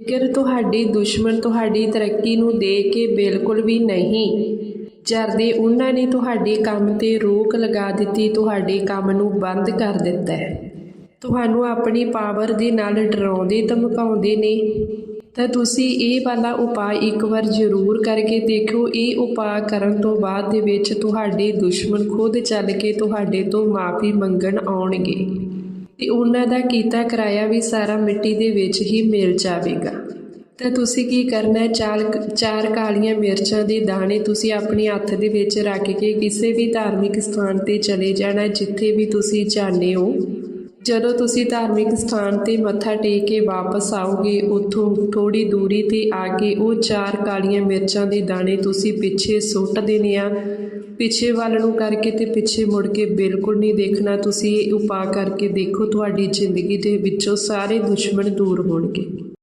ਜੇਕਰ ਤੁਹਾਡੇ ਦੁਸ਼ਮਣ ਤੁਹਾਡੀ ਤਰੱਕੀ ਨੂੰ ਦੇ ਕੇ ਬਿਲਕੁਲ ਵੀ ਨਹੀਂ ਜਰਦੇ ਉਹਨਾਂ ਨੇ ਤੁਹਾਡੇ ਕੰਮ ਤੇ ਰੋਕ ਲਗਾ ਦਿੱਤੀ, ਤੁਹਾਡੇ ਕੰਮ ਨੂੰ ਬੰਦ ਕਰ ਦਿੱਤਾ ਹੈ। ਤੁਹਾਨੂੰ ਆਪਣੀ ਪਾਵਰ ਦੇ ਨਾਲ ਡਰਾਉਂਦੇ, ਧਮਕਾਉਂਦੇ ਨੇ। ਤਾਂ ਤੁਸੀਂ ਇਹ ਵਾਲਾ ਉਪਾਅ ਇੱਕ ਵਾਰ ਜ਼ਰੂਰ ਕਰਕੇ ਦੇਖੋ ਇਹ ਉਪਾਅ ਕਰਨ ਤੋਂ ਬਾਅਦ ਦੇ ਵਿੱਚ ਤੁਹਾਡੇ ਦੁਸ਼ਮਣ ਖੁਦ ਚੱਲ ਕੇ ਤੁਹਾਡੇ ਤੋਂ ਮਾਫੀ ਮੰਗਣ ਆਉਣਗੇ। ਤੇ ਉਹਨਾਂ ਦਾ ਕੀਤਾ ਕਿਰਾਇਆ ਵੀ ਸਾਰਾ ਮਿੱਟੀ ਦੇ ਵਿੱਚ ਹੀ ਮਿਲ ਜਾਵੇਗਾ। ਤਾਂ ਤੁਸੀਂ ਕੀ ਕਰਨਾ ਹੈ? ਚਾਰ ਚਾਰ ਕਾਲੀਆਂ ਮਿਰਚਾਂ ਦੇ ਦਾਣੇ ਤੁਸੀਂ ਆਪਣੇ ਹੱਥ ਦੇ ਵਿੱਚ ਰੱਖ ਕੇ ਕਿਸੇ ਵੀ ਧਾਰਮਿਕ ਸਥਾਨ ਤੇ ਚਲੇ ਜਾਣਾ, ਜਿੱਥੇ ਵੀ ਤੁਸੀਂ ਚਾਹੁੰਦੇ ਹੋ। ਜਦੋਂ ਤੁਸੀਂ ਧਾਰਮਿਕ ਸਥਾਨ ਤੇ ਮੱਥਾ ਟੇਕ ਕੇ ਵਾਪਸ ਆਓਗੇ, ਉੱਥੋਂ ਥੋੜੀ ਦੂਰੀ ਤੇ ਆ ਕੇ ਉਹ ਚਾਰ ਕਾਲੀਆਂ ਮਿਰਚਾਂ ਦੇ ਦਾਣੇ ਤੁਸੀਂ ਪਿੱਛੇ ਸੁੱਟ ਦੇਣੇ ਆ। ਪਿੱਛੇ ਵੱਲ ਨੂੰ ਕਰਕੇ ਤੇ ਪਿੱਛੇ ਮੁੜ ਕੇ ਬਿਲਕੁਲ ਨਹੀਂ ਦੇਖਣਾ। ਤੁਸੀਂ ਇਹ ਉਪਾਅ ਕਰਕੇ ਦੇਖੋ ਤੁਹਾਡੀ ਜ਼ਿੰਦਗੀ ਦੇ ਵਿੱਚੋਂ ਸਾਰੇ ਦੁਸ਼ਮਣ ਦੂਰ ਹੋਣਗੇ।